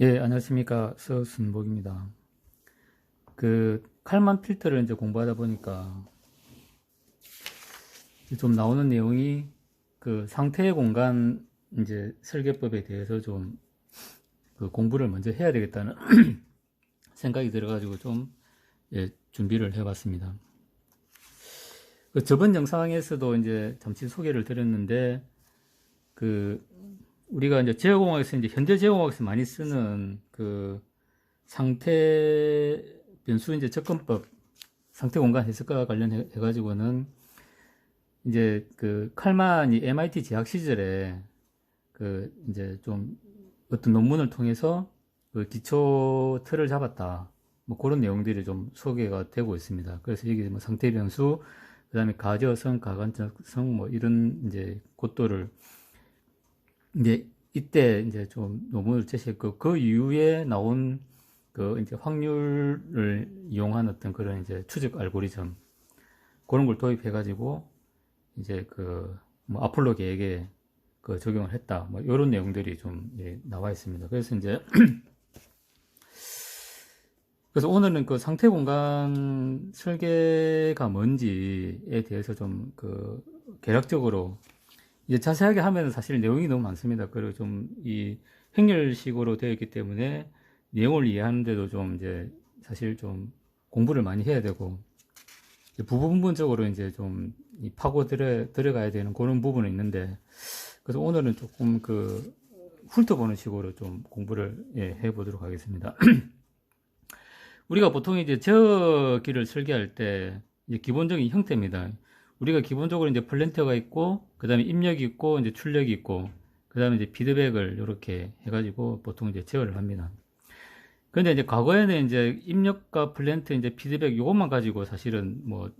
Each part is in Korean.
예, 안녕하십니까. 서순복입니다. 그, 칼만 필터를 이제 공부하다 보니까, 좀 나오는 내용이, 그, 상태의 공간, 이제, 설계법에 대해서 좀, 그, 공부를 먼저 해야 되겠다는 생각이 들어가지고 좀, 예, 준비를 해봤습니다. 그 저번 영상에서도 이제 잠시 소개를 드렸는데, 그, 우리가 이제 제어공학에서 이제 현대 제어공학에서 많이 쓰는 그 상태 변수 이제 접근법 상태 공간 해석과 관련해 가지고는 이제 그 칼만이 MIT 재학 시절에 그 이제 좀 어떤 논문을 통해서 그 기초 틀을 잡았다. 뭐 그런 내용들이 좀 소개가 되고 있습니다. 그래서 여기 뭐 상태 변수, 그 다음에 가저성, 가관적성 뭐 이런 이제 것들을 이제 이때 이제 좀 논문을 제시했고 그 이후에 나온 그 이제 확률을 이용한 어떤 그런 이제 추적 알고리즘 그런 걸 도입해 가지고 이제 그 뭐 아폴로 계획에 그 적용을 했다 뭐 이런 내용들이 좀 예, 나와 있습니다. 그래서 이제 그래서 오늘은 그 상태 공간 설계가 뭔지에 대해서 좀 그 개략적으로 이제 자세하게 하면 사실 내용이 너무 많습니다. 그리고 좀 이 행렬식으로 되어 있기 때문에 내용을 이해하는데도 좀 이제 사실 좀 공부를 많이 해야 되고 부분적으로 이제 좀 파고 들어, 들어가야 되는 그런 부분은 있는데 그래서 오늘은 조금 그 훑어보는 식으로 좀 공부를 예, 해보도록 하겠습니다. 우리가 보통 이제 저기를 설계할 때 기본적인 형태입니다. 우리가 기본적으로 이제 플랜터가 있고, 그 다음에 입력이 있고, 이제 출력이 있고, 그 다음에 이제 피드백을 이렇게 해가지고 보통 이제 제어를 합니다. 근데 이제 과거에는 이제 입력과 플랜트 이제 피드백 이것만 가지고 사실은 뭐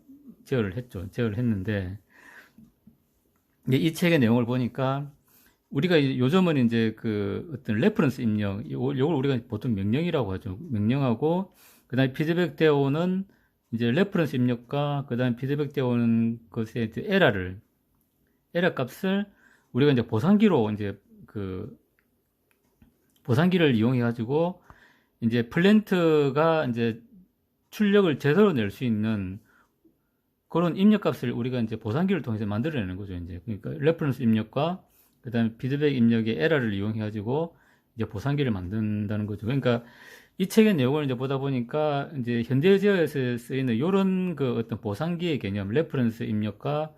제어를 했죠. 제어를 했는데, 이 책의 내용을 보니까 우리가 요즘은 이제 그 어떤 레퍼런스 입력, 요걸 우리가 보통 명령이라고 하죠. 명령하고, 그 다음에 피드백 되어 오는 이제 레퍼런스 입력과 그 다음 피드백 되어 오는 것의 에러를 에러 값을 우리가 이제 보상기로 이제 그 보상기를 이용해 가지고 이제 플랜트가 이제 출력을 제대로 낼 수 있는 그런 입력 값을 우리가 이제 보상기를 통해서 만들어내는 거죠 이제. 그러니까 레퍼런스 입력과 그 다음에 피드백 입력의 에러를 이용해 가지고 이제 보상기를 만든다는 거죠. 그러니까 이 책의 내용을 이제 보다 보니까 이제 현대 제어에서 쓰이는 이런 그 어떤 보상기의 개념, 레퍼런스 입력과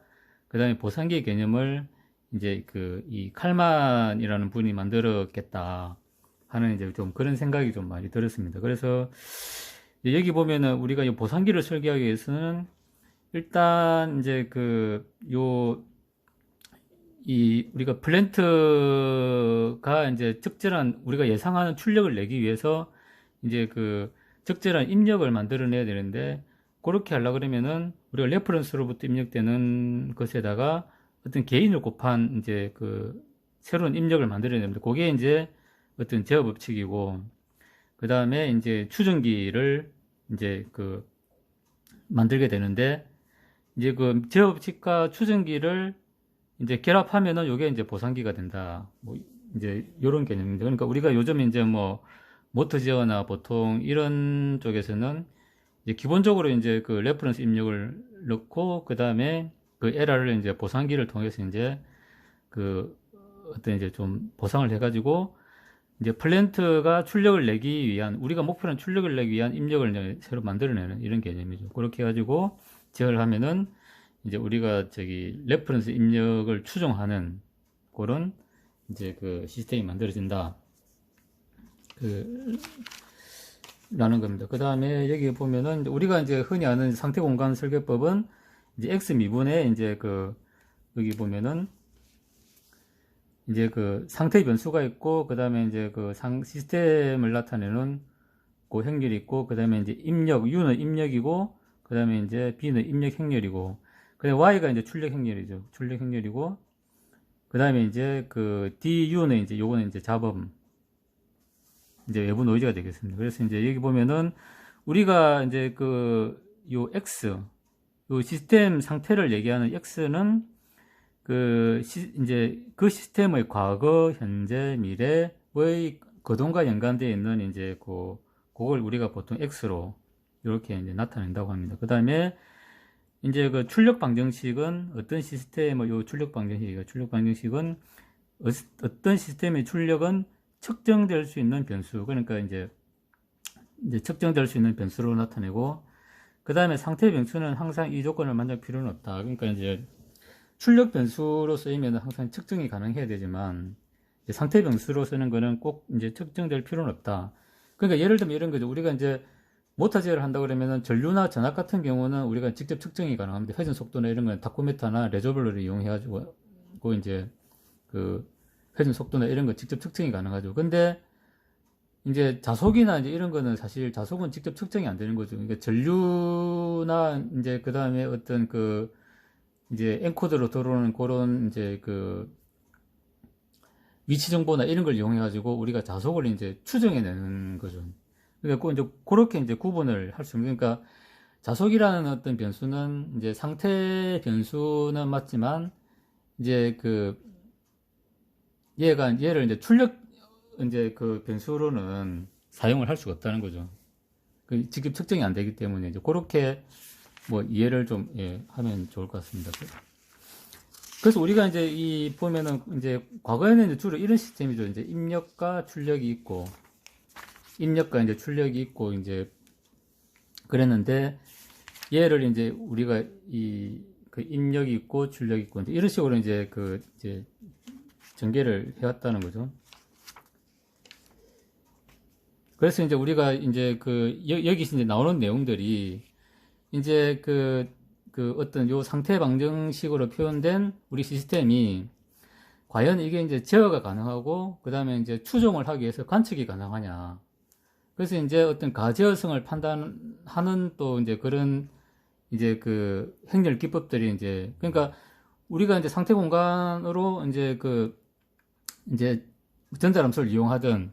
그 다음에 보상기의 개념을 이제 그 이 칼만이라는 분이 만들었겠다 하는 이제 좀 그런 생각이 좀 많이 들었습니다. 그래서 여기 보면은 우리가 이 보상기를 설계하기 위해서는 일단 이제 그 요 이 우리가 플랜트가 이제 적절한 우리가 예상하는 출력을 내기 위해서 이제 그 적절한 입력을 만들어내야 되는데 그렇게 하려 그러면은 우리가 레퍼런스로부터 입력되는 것에다가 어떤 개인을 곱한 이제 그 새로운 입력을 만들어야 됩니다. 그게 이제 어떤 제어 법칙이고 그 다음에 이제 추정기를 이제 그 만들게 되는데 이제 그 제어 법칙과 추정기를 이제 결합하면은 요게 이제 보상기가 된다. 뭐 이제 요런 개념입니다. 그러니까 우리가 요즘 이제 뭐 모터제어나 보통 이런 쪽에서는 이제 기본적으로 이제 그 레퍼런스 입력을 넣고 그 다음에 그 에러를 이제 보상기를 통해서 이제 그 어떤 이제 좀 보상을 해가지고 이제 플랜트가 출력을 내기 위한 우리가 목표는 출력을 내기 위한 입력을 새로 만들어내는 이런 개념이죠. 그렇게 해가지고 제어를 하면은 이제 우리가 저기 레퍼런스 입력을 추종하는 그런 이제 그 시스템이 만들어진다. 그, 라는 겁니다. 그 다음에 여기 보면은 우리가 이제 흔히 아는 상태 공간 설계법은 이제 x 미분의 이제 그 여기 보면은 이제 그 상태 변수가 있고 그 다음에 이제 그 상 시스템을 나타내는 그 행렬이 있고 그 다음에 이제 입력 u는 입력이고 그 다음에 이제 b는 입력 행렬이고. 그 다음에 y가 이제 출력 행렬이죠. 출력 행렬이고 그 다음에 이제 그 du는 이제 요거는 이제 잡음 이제 외부 노이즈가 되겠습니다. 그래서 이제 여기 보면은 우리가 이제 그 요 X, 요 시스템 상태를 얘기하는 X는 그 시, 이제 그 시스템의 과거, 현재, 미래의 그 거동과 연관되어 있는 이제 그 그걸 우리가 보통 X로 이렇게 이제 나타낸다고 합니다. 그 다음에 이제 그 출력 방정식은 어떤 시스템의 요 출력 방정식이가 출력 방정식은 어- 어떤 시스템의 출력은 측정될 수 있는 변수 그러니까 이제 이제 측정될 수 있는 변수로 나타내고 그 다음에 상태 변수는 항상 이 조건을 만들 필요는 없다. 그러니까 이제 출력 변수로 쓰이면 항상 측정이 가능해야 되지만 이제 상태 변수로 쓰는 거는 꼭 이제 측정될 필요는 없다. 그러니까 예를 들면 이런 거죠. 우리가 이제 모터 제어를 한다 그러면은 전류나 전압 같은 경우는 우리가 직접 측정이 가능합니다. 회전 속도나 이런 건 타코메타나 레저블러를 이용해 가지고 그 이제 그 회전 속도나 이런 거 직접 측정이 가능하죠. 근데 이제 자속이나 이제 이런 거는 사실 자속은 직접 측정이 안 되는 거죠. 그러니까 전류나 이제 그 다음에 어떤 그 이제 엔코더로 들어오는 그런 이제 그 위치 정보나 이런 걸 이용해 가지고 우리가 자속을 이제 추정해 내는 거죠. 그러니까 그 이제 그렇게 이제 구분을 할 수 있는 그러니까 자속이라는 어떤 변수는 이제 상태 변수는 맞지만 이제 그 얘가 얘를 이제 출력 이제 그 변수로는 사용을 할 수가 없다는 거죠. 그 직접 측정이 안 되기 때문에 이제 그렇게 뭐 이해를 좀 예, 하면 좋을 것 같습니다. 그래서 우리가 이제 이 보면은 이제 과거에는 이제 주로 이런 시스템이죠. 이제 입력과 출력이 있고 입력과 이제 출력이 있고 이제 그랬는데 얘를 이제 우리가 이 그 입력이 있고 출력이 있고 이런 식으로 이제 그 이제 전개를 해왔다는 거죠. 그래서 이제 우리가 이제 그 여, 여기 이제 나오는 내용들이 이제 그, 그 어떤 요 상태 방정식으로 표현된 우리 시스템이 과연 이게 이제 제어가 가능하고 그 다음에 이제 추종을 하기 위해서 관측이 가능하냐. 그래서 이제 어떤 가제어성을 판단하는 또 이제 그런 이제 그 행렬 기법들이 이제 그러니까 우리가 이제 상태 공간으로 이제 그 이제 전자람수를 이용하든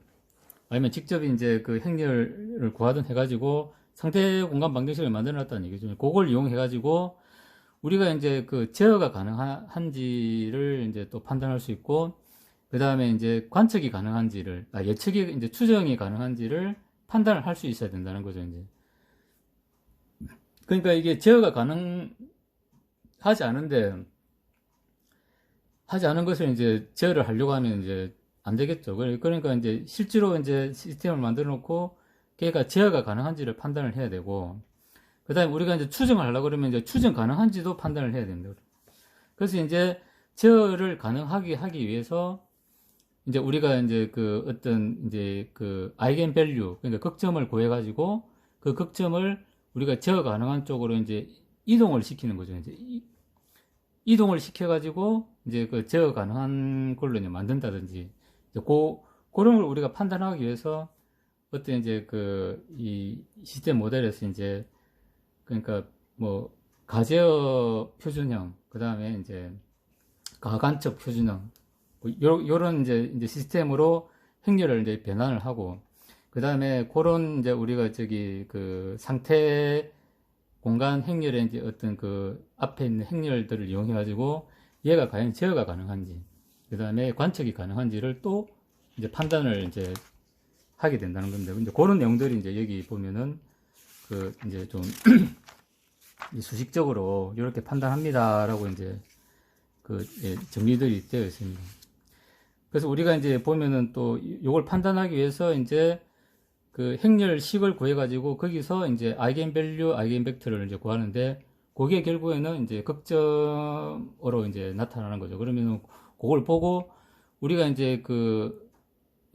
아니면 직접 이제 그 행렬을 구하든 해가지고 상태 공간 방정식을 만들어 놨다는 얘기죠. 그걸 이용해 가지고 우리가 이제 그 제어가 가능한지를 이제 또 판단할 수 있고, 그 다음에 이제 관측이 가능한지를, 아, 예측이 이제 추정이 가능한지를 판단을 할 수 있어야 된다는 거죠, 이제. 그러니까 이게 제어가 가능하지 않은데, 하지 않은 것을 이제 제어를 하려고 하면 이제 안 되겠죠. 그러니까 이제 실제로 이제 시스템을 만들어 놓고 걔가 제어가 가능한지를 판단을 해야 되고, 그 다음에 우리가 이제 추정을 하려고 그러면 이제 추정 가능한지도 판단을 해야 된다. 그래서 이제 제어를 가능하게 하기 위해서 이제 우리가 이제 그 어떤 이제 그 아이겐 밸류, 그러니까 극점을 구해가지고 그 극점을 우리가 제어 가능한 쪽으로 이제 이동을 시키는 거죠. 이제 이- 이동을 시켜가지고 이제 그 제어 가능한 걸로 이제 만든다든지 이제 고, 그런 걸 우리가 판단하기 위해서 어떤 이제 그 이 시스템 모델에서 이제 그러니까 뭐 가제어 표준형 그 다음에 이제 가간첩 표준형 뭐 요, 요런 이제 이제 시스템으로 행렬을 이제 변환을 하고 그 다음에 그런 이제 우리가 저기 그 상태 공간 행렬의 이제 어떤 그 앞에 있는 행렬들을 이용해 가지고 얘가 과연 제어가 가능한지 그 다음에 관측이 가능한지를 또 이제 판단을 이제 하게 된다는 건데 근데 그런 내용들이 이제 여기 보면은 그 이제 좀 이 수식적으로 이렇게 판단합니다라고 이제 그 예, 정리들이 되어 있습니다. 그래서 우리가 이제 보면은 또 이걸 판단하기 위해서 이제 그 행렬식을 구해가지고 거기서 이제 아이겐 밸류, 아이겐 벡터를 이제 구하는데 그게 결국에는 이제 극점으로 이제 나타나는 거죠. 그러면은 그걸 보고 우리가 이제 그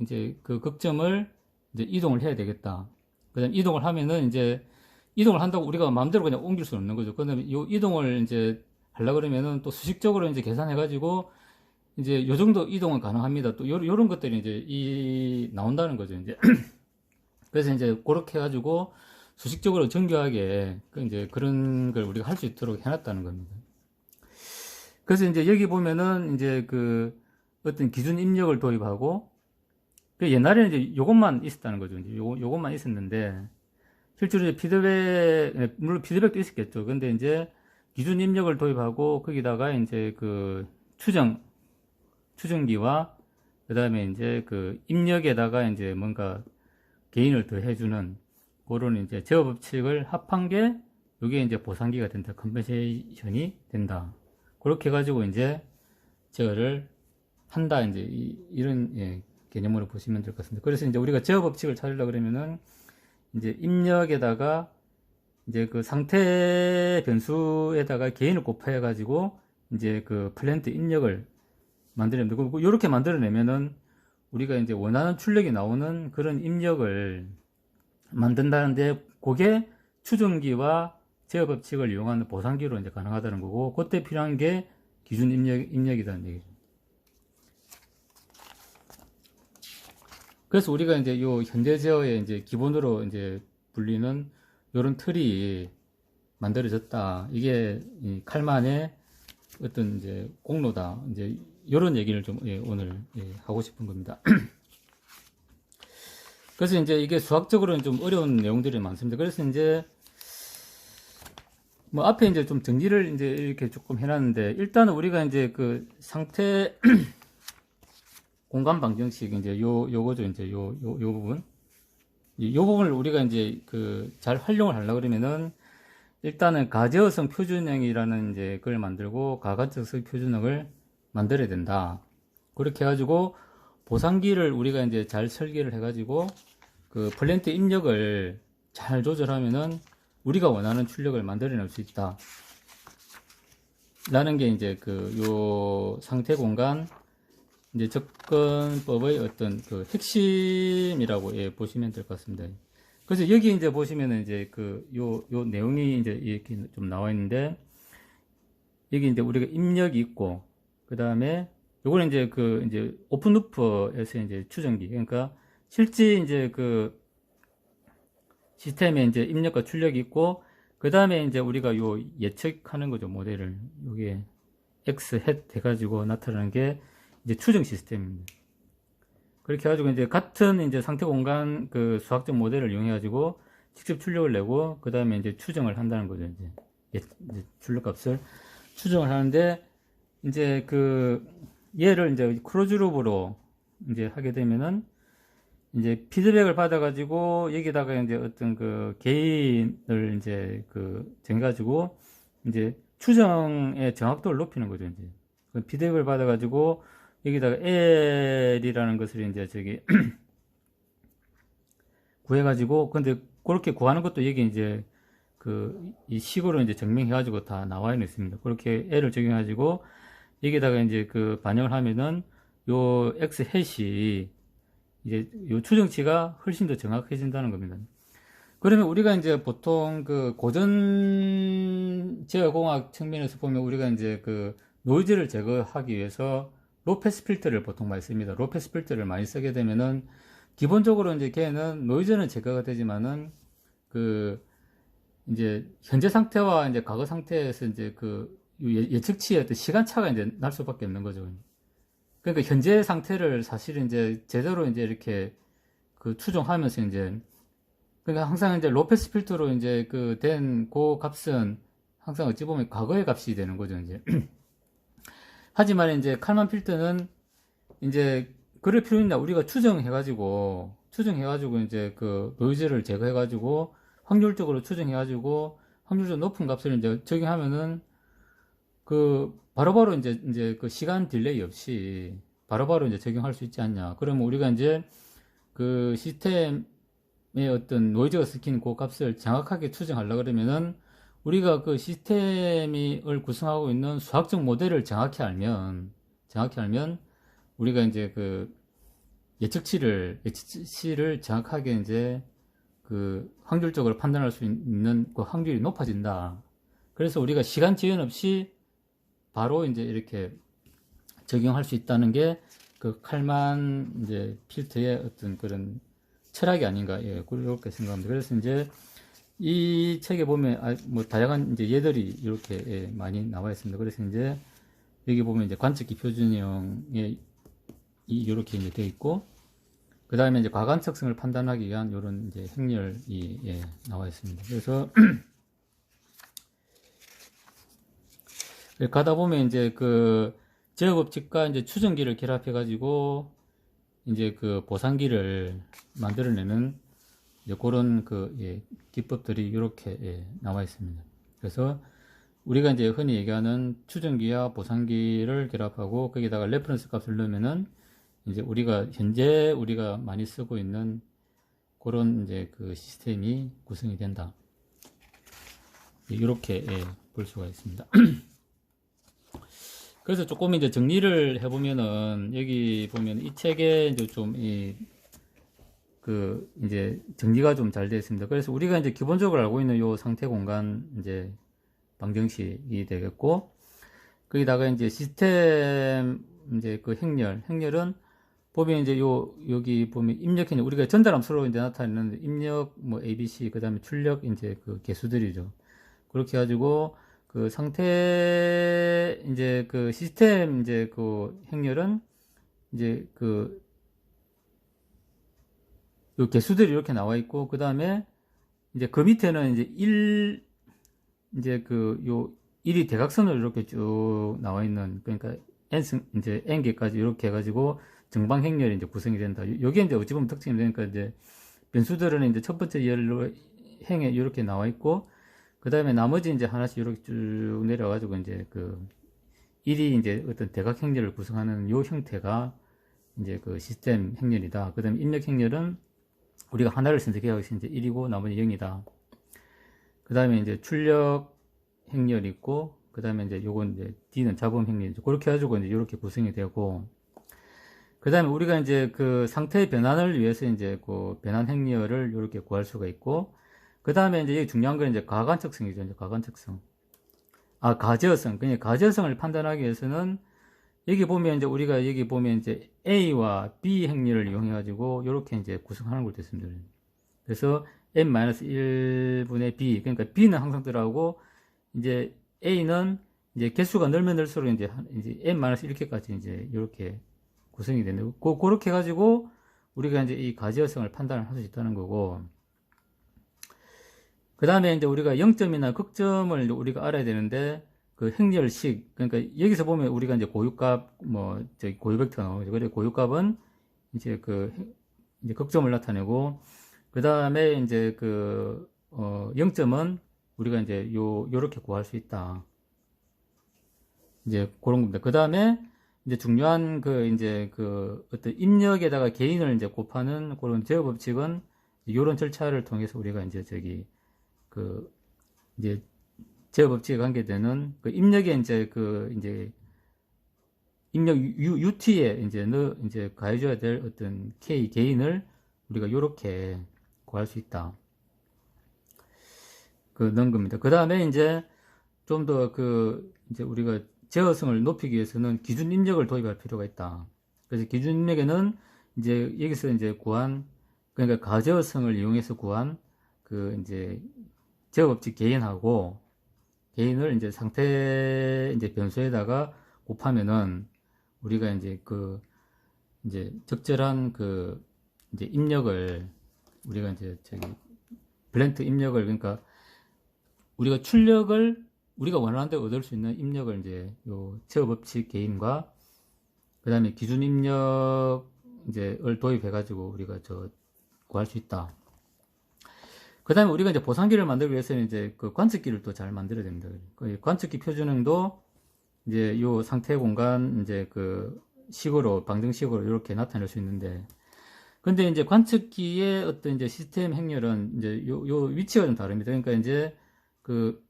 이제 그 극점을 이제 이동을 해야 되겠다. 그다음 이동을 하면은 이제 이동을 한다고 우리가 마음대로 그냥 옮길 수는 없는 거죠. 그다음에 이 이동을 이제 하려 그러면은 또 수식적으로 이제 계산해 가지고 이제 요 정도 이동은 가능합니다. 또 요, 요런 것들이 이제 이 나온다는 거죠. 이제 그래서 이제 그렇게 해가지고 수식적으로 정교하게 그 이제 그런 걸 우리가 할 수 있도록 해놨다는 겁니다. 그래서 이제 여기 보면은 이제 그 어떤 기준 입력을 도입하고 그 옛날에는 이제 요것만 있었다는 거죠. 이제 요, 요것만 있었는데 실제로 이제 피드백 예, 물론 피드백도 있었겠죠. 근데 이제 기준 입력을 도입하고 거기다가 이제 그 추정 추정기와 그 다음에 이제 그 입력에다가 이제 뭔가 개인을 더 해주는 그런 이제 제어 법칙을 합한 게 이게 이제 보상기가 된다. 컴pen세이션이 된다. 그렇게 해가지고 이제 제어를 한다. 이제 이, 런 예, 개념으로 보시면 될 것 같습니다. 그래서 이제 우리가 제어 법칙을 찾으려 그러면은 이제 입력에다가 이제 그 상태 변수에다가 개인을 곱해 가지고 이제 그 플랜트 입력을 되고 이렇게 만들어내면은 우리가 이제 원하는 출력이 나오는 그런 입력을 만든다는데 그게 추정기와 제어 법칙을 이용하는 보상기로 이제 가능하다는 거고 그때 필요한 게 기준 입력 입력이라는 얘기죠. 그래서 우리가 이제 요 현재 제어의 이제 기본으로 이제 불리는 요런 틀이 만들어졌다. 이게 이 칼만의 어떤 이제 공로다. 이제 요런 얘기를 좀 예, 오늘 예, 하고 싶은 겁니다. 그래서 이제 이게 수학적으로는 좀 어려운 내용들이 많습니다. 그래서 이제 뭐 앞에 이제 좀 정리를 이제 이렇게 조금 해놨는데 일단은 우리가 이제 그 상태 공간 방정식 이제 요 요거죠 이제 요 요 요 부분 이요 부분을 우리가 이제 그 잘 활용을 하려 고 그러면은 일단은 가제어성 표준형이라는 이제 그걸 만들고 가관적성 표준형을 만들어야 된다. 그렇게 해가지고 보상기를 우리가 이제 잘 설계를 해가지고 그 플랜트 입력을 잘 조절하면은 우리가 원하는 출력을 만들어낼 수 있다. 라는 게 이제 그 요 상태 공간 이제 접근법의 어떤 그 핵심이라고 예, 보시면 될 것 같습니다. 그래서 여기 이제 보시면은 이제 그 요 요 내용이 이제 이렇게 좀 나와 있는데 여기 이제 우리가 입력이 있고 그 다음에 요거는 이제 그 이제 오픈 루프에서 이제 추정기. 그러니까 실제 이제 그 시스템에 이제 입력과 출력이 있고 그 다음에 이제 우리가 요 예측하는 거죠 모델을. 요게 x 헷 해가지고 나타나는 게 이제 추정 시스템입니다. 그렇게 해가지고 이제 같은 이제 상태 공간 그 수학적 모델을 이용해가지고 직접 출력을 내고 그 다음에 이제 추정을 한다는 거죠 이제, 예, 이제 출력 값을 추정을 하는데 이제 그 얘를 이제 크로즈 룹으로 이제 하게 되면은 이제 피드백을 받아가지고 여기다가 이제 어떤 그 개인을 이제 그 정해가지고 이제 추정의 정확도를 높이는 거죠 이제 그 피드백을 받아가지고 여기다가 L이라는 것을 이제 저기 구해가지고 근데 그렇게 구하는 것도 여기 이제 그 이 식으로 이제 증명해가지고 다 나와 있습니다. 그렇게 L을 적용해가지고 여기다가 이제 그 반영을 하면은 요 X 햇이 이제 요 추정치가 훨씬 더 정확해진다는 겁니다. 그러면 우리가 이제 보통 그 고전 제어공학 측면에서 보면 우리가 이제 그 노이즈를 제거하기 위해서 로페스 필터를 보통 많이 씁니다. 로페스 필터를 많이 쓰게 되면은 기본적으로 이제 걔는 노이즈는 제거가 되지만은 그 이제 현재 상태와 이제 과거 상태에서 이제 그 예, 예측치의 어떤 시간차가 이제 날 수밖에 없는 거죠. 그러니까 현재 상태를 사실은 이제 제대로 이제 이렇게 그 추정하면서 이제 그러니까 항상 이제 로페스 필터로 이제 그된그 값은 항상 어찌 보면 과거의 값이 되는 거죠, 이제. 하지만 이제 칼만 필터는 이제 그럴 필요 있나 우리가 추정해가지고 추정해가지고 이제 그 노이즈를 제거해가지고 확률적으로 추정해가지고 확률적 높은 값을 이제 적용하면은 그 바로바로 이제 이제 그 시간 딜레이 없이 바로바로 이제 적용할 수 있지 않냐. 그러면 우리가 이제 그 시스템의 어떤 노이즈가 스킨 그 값을 정확하게 추정하려 그러면은 우리가 그 시스템을 구성하고 있는 수학적 모델을 정확히 알면 정확히 알면 우리가 이제 그 예측치를 예측치를 정확하게 이제 그 확률적으로 판단할 수 있는 그 확률이 높아진다. 그래서 우리가 시간 지연 없이 바로 이제 이렇게 적용할 수 있다는 게 그 칼만 이제 필트의 어떤 그런 철학이 아닌가 예 그렇게 생각합니다. 그래서 이제 이 책에 보면 아, 뭐 다양한 이제 예들이 이렇게 예, 많이 나와 있습니다. 그래서 이제 여기 보면 이제 관측기 표준형에 이렇게 이제 되어 있고 그 다음에 이제 과관측성을 판단하기 위한 이런 이제 행렬이 예, 나와 있습니다. 그래서 가다 보면 이제 그 제어법칙과 이제 추정기를 결합해 가지고 이제 그 보상기를 만들어내는 이제 그런 그 예, 기법들이 이렇게 예, 나와 있습니다. 그래서 우리가 이제 흔히 얘기하는 추정기와 보상기를 결합하고 거기다가 레퍼런스 값을 넣으면은 이제 우리가 현재 우리가 많이 쓰고 있는 그런 이제 그 시스템이 구성이 된다. 이렇게 예, 볼 수가 있습니다. 그래서 조금 이제 정리를 해보면은 여기 보면 이 책에 이제 좀 이 그 이제 정리가 좀 잘 되어 있습니다. 그래서 우리가 이제 기본적으로 알고 있는 요 상태 공간 이제 방정식이 되겠고 거기다가 이제 시스템 이제 그 행렬 행렬은 보면 이제 요 여기 보면 입력 행렬 우리가 전달함수로 이제 나타내는 입력 뭐 ABC 그다음에 출력 이제 그 개수들이죠. 그렇게 해가지고 그 상태 이제 그 시스템 이제 그 행렬은 이제 그 요 개수들이 이렇게 나와 있고 그 다음에 이제 그 밑에는 이제 1 이제 그 요 1이 대각선으로 이렇게 쭉 나와 있는 그러니까 n 승 이제 n 개까지 이렇게 해가지고 정방 행렬이 이제 구성이 된다. 여기에 이제 어찌 보면 특징이 되니까 이제 변수들은 이제 첫 번째 열로 행에 이렇게 나와 있고 그 다음에 나머지 이제 하나씩 이렇게 쭉 내려가지고 이제 그 1이 이제 어떤 대각 행렬을 구성하는 요 형태가 이제 그 시스템 행렬이다. 그 다음에 입력 행렬은 우리가 하나를 선택해야 이제 1이고 나머지 0이다. 그 다음에 이제 출력 행렬이 있고, 그 다음에 이제 요건 이제 D는 잡음 행렬이죠. 그렇게 해가지고 이제 이렇게 구성이 되고, 그 다음에 우리가 이제 그 상태의 변환을 위해서 이제 그 변환 행렬을 이렇게 구할 수가 있고, 그 다음에 이제 중요한 건 이제 가관측성이죠. 이제 가관측성. 아, 가제어성. 그냥 가제어성을 판단하기 위해서는 여기 보면 이제 우리가 여기 보면 이제 A와 B 행렬을 이용해 가지고 이렇게 이제 구성하는 걸 됐습니다. 그래서 n-1분의 b 그러니까 b는 항상 들어가고 이제 a는 이제 개수가 늘면 늘수록 이제 이제 n-1개까지 이제 이렇게 구성이 되는 거 그렇게 해 가지고 우리가 이제 이 가지어성을 판단을 할 수 있다는 거고 그 다음에 이제 우리가 0점이나 극점을 우리가 알아야 되는데 그 행렬식 그러니까 여기서 보면 우리가 이제 고유값 뭐 저기 고유 벡터 나오죠 그래 고유값은 이제 그 이제 극점을 나타내고 그 다음에 이제 그, 어, 0점은 우리가 이제 요, 요렇게 구할 수 있다. 이제 그런 겁니다. 그 다음에 이제 중요한 그 이제 그 어떤 입력에다가 개인을 이제 곱하는 그런 제어 법칙은 이런 절차를 통해서 우리가 이제 저기 그 이제 법칙에 관계되는 그 입력에 이제 그 이제 입력 U, UT에 이제 너 이제 가해줘야 될 어떤 K 개인을 우리가 요렇게 구할 수 있다. 그 넣은 겁니다. 그 다음에 이제 좀 더 그 이제 우리가 제어성을 높이기 위해서는 기준 입력을 도입할 필요가 있다. 그래서 기준 입력에는 이제 여기서 이제 구한 그러니까 가제어성을 이용해서 구한 그 이제 제어법칙 개인하고 개인을 이제 상태 이제 변수에다가 곱하면은 우리가 이제 그 이제 적절한 그 이제 입력을 우리가 이제 저기 블렌트 입력을 그러니까 우리가 출력을 우리가 원하는 데 얻을 수 있는 입력을 이제 요 제어 법칙 개인과 그 다음에 기준 입력 이제를 도입해 가지고 우리가 저 구할 수 있다. 그 다음에 우리가 이제 보상기를 만들기 위해서는 이제 그 관측기를 또 잘 만들어야 됩니다. 그 관측기 표준형도 이제 요 상태 공간 이제 그 식으로 방정식으로 이렇게 나타낼 수 있는데 근데 이제 관측기의 어떤 이제 시스템 행렬은 이제 요, 요 위치가 좀 다릅니다. 그러니까 이제 그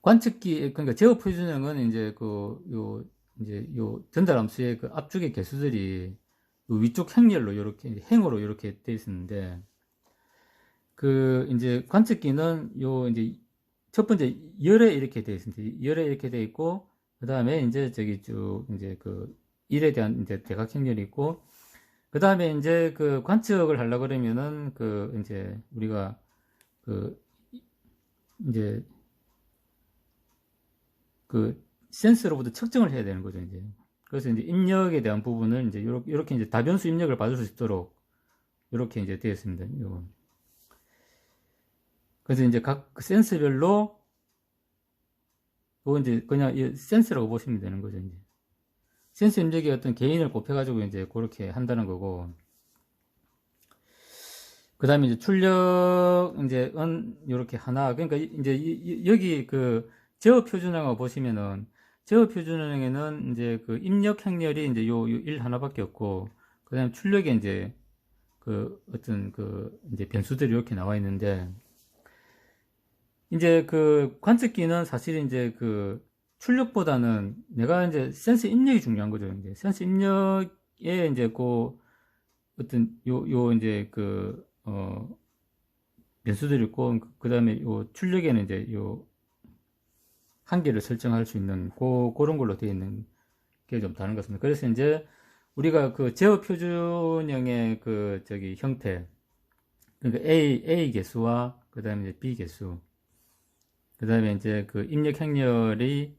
관측기, 그러니까 제어 표준형은 이제 그, 요, 이제 요 전달 함수의 그 앞쪽의 개수들이 요 위쪽 행렬로 이렇게, 행으로 이렇게 돼 있었는데, 그, 이제 관측기는 요, 이제 첫 번째 열에 이렇게 돼 있습니다. 열에 이렇게 돼 있고, 그 다음에 이제 저기 쭉, 이제 그, 일에 대한 이제 대각행렬이 있고, 그 다음에 이제 그 관측을 하려 그러면은 그 이제 우리가 그 이제 그 센서로부터 측정을 해야 되는 거죠 이제 그래서 이제 입력에 대한 부분을 이제 이렇게 이제 다변수 입력을 받을 수 있도록 이렇게 이제 되어 있습니다. 요건. 그래서 이제 각그 센서별로 요 이제 그냥 센서라고 보시면 되는 거죠 이제 센스 입력의 어떤 개인을 곱해가지고 이제 그렇게 한다는 거고. 그 다음에 이제 출력, 이제, 은, 요렇게 하나. 그러니까 이제 여기 그 제어 표준형을 보시면은, 제어 표준형에는 이제 그 입력 행렬이 이제 요, 요1 하나밖에 없고, 그 다음에 출력에 이제 그 어떤 그 이제 변수들이 이렇게 나와 있는데, 이제 그 관측기는 사실 이제 그 출력보다는 내가 이제 센스 입력이 중요한 거죠. 이제 센스 입력에 이제 그 어떤 요, 요 이제 그, 어, 변수들이 있고, 그 다음에 요 출력에는 이제 요 한계를 설정할 수 있는 그, 그런 걸로 되어 있는 게 좀 다른 것 같습니다. 그래서 이제 우리가 그 제어 표준형의 그 저기 형태, 그러니까 A, A 개수와 그 다음에 B 개수, 그 다음에 이제 그 입력 행렬이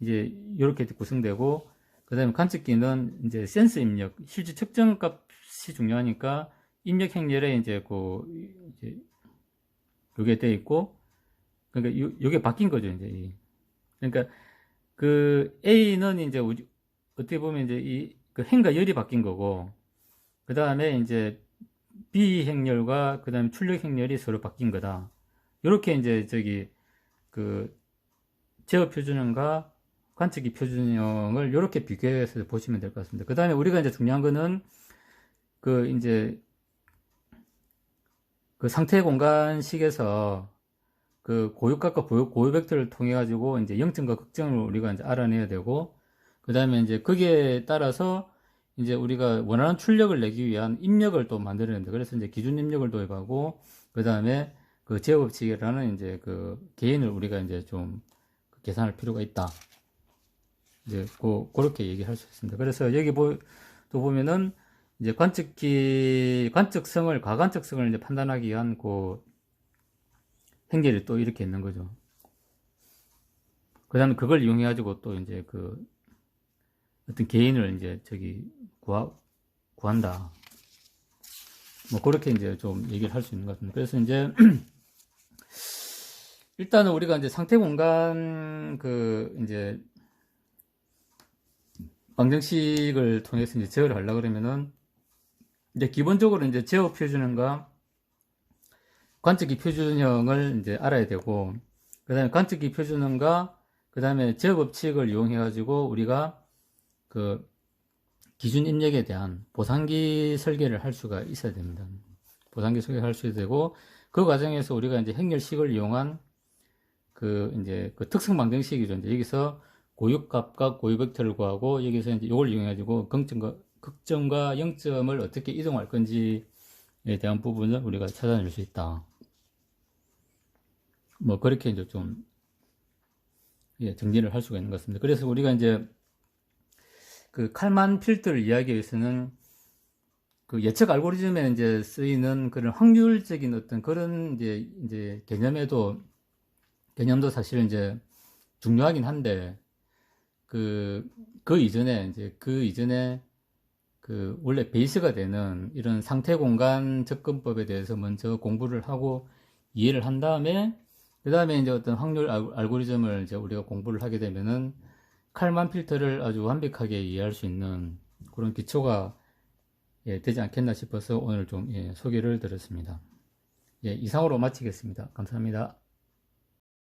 이제 이렇게 구성되고, 그 다음에 관측기는 이제 센스 입력, 실제 측정 값이 중요하니까 입력 행렬에 이제 그, 이제 요게 돼 있고, 그러니까 요, 요게 바뀐 거죠, 이제. 이. 그러니까 그 A는 이제 우리- 어떻게 보면 이제 이 그 행과 열이 바뀐 거고, 그 다음에 이제 B 행렬과 그 다음에 출력 행렬이 서로 바뀐 거다. 요렇게 이제 저기 그 제어 표준형과 관측기 표준형을 이렇게 비교해서 보시면 될 것 같습니다. 그 다음에 우리가 이제 중요한 거는 그 이제 그 상태 공간식에서 그 고유값과 고유, 고유 벡터를 통해 가지고 이제 0점과 극점을 우리가 이제 알아내야 되고 그 다음에 이제 거기에 따라서 이제 우리가 원하는 출력을 내기 위한 입력을 또 만들어낸다. 그래서 이제 기준 입력을 도입하고 그 다음에 그 제어 법칙이라는 이제 그 개인을 우리가 이제 좀 계산할 필요가 있다. 이제 고, 그렇게 얘기할 수 있습니다. 그래서 여기 보, 또 보면은 이제 관측기, 관측성을, 과관측성을 이제 판단하기 위한 그 행렬이 또 이렇게 있는 거죠. 그 다음에 그걸 이용해가지고 또 이제 그 어떤 개인을 이제 저기 구하, 구한다. 뭐 그렇게 이제 좀 얘기를 할 수 있는 것 같습니다. 그래서 이제 일단은 우리가 이제 상태 공간 그 이제 방정식을 통해서 이제 제어를 하려고 그러면은 이제 기본적으로 이제 제어 표준형과 관측기 표준형을 이제 알아야 되고 그 다음에 관측기 표준형과 그 다음에 제어 법칙을 이용해 가지고 우리가 그 기준 입력에 대한 보상기 설계를 할 수가 있어야 됩니다. 보상기 설계를 할 수 있어야 되고 그 과정에서 우리가 이제 행렬식을 이용한 그 이제 그 특성 방정식이죠. 이제 여기서 고유값과 고유 벡터를 구하고 여기서 이제 이걸 이용해 가지고 극점과 극점과 0점을 어떻게 이동할 건지에 대한 부분을 우리가 찾아낼 수 있다. 뭐 그렇게 이제 좀 예, 정리를 할 수가 있는 것 같습니다. 그래서 우리가 이제 그 칼만 필터를 이야기하기 위해서는 그 예측 알고리즘에 이제 쓰이는 그런 확률적인 어떤 그런 이제 이제 개념에도 개념도 사실 이제 중요하긴 한데 그, 그 이전에 이제 그 이전에 그 원래 베이스가 되는 이런 상태 공간 접근법에 대해서 먼저 공부를 하고 이해를 한 다음에 그 다음에 이제 어떤 확률 알- 알고리즘을 이제 우리가 공부를 하게 되면은 칼만 필터를 아주 완벽하게 이해할 수 있는 그런 기초가 예, 되지 않겠나 싶어서 오늘 좀 예, 소개를 드렸습니다. 예, 이상으로 마치겠습니다. 감사합니다.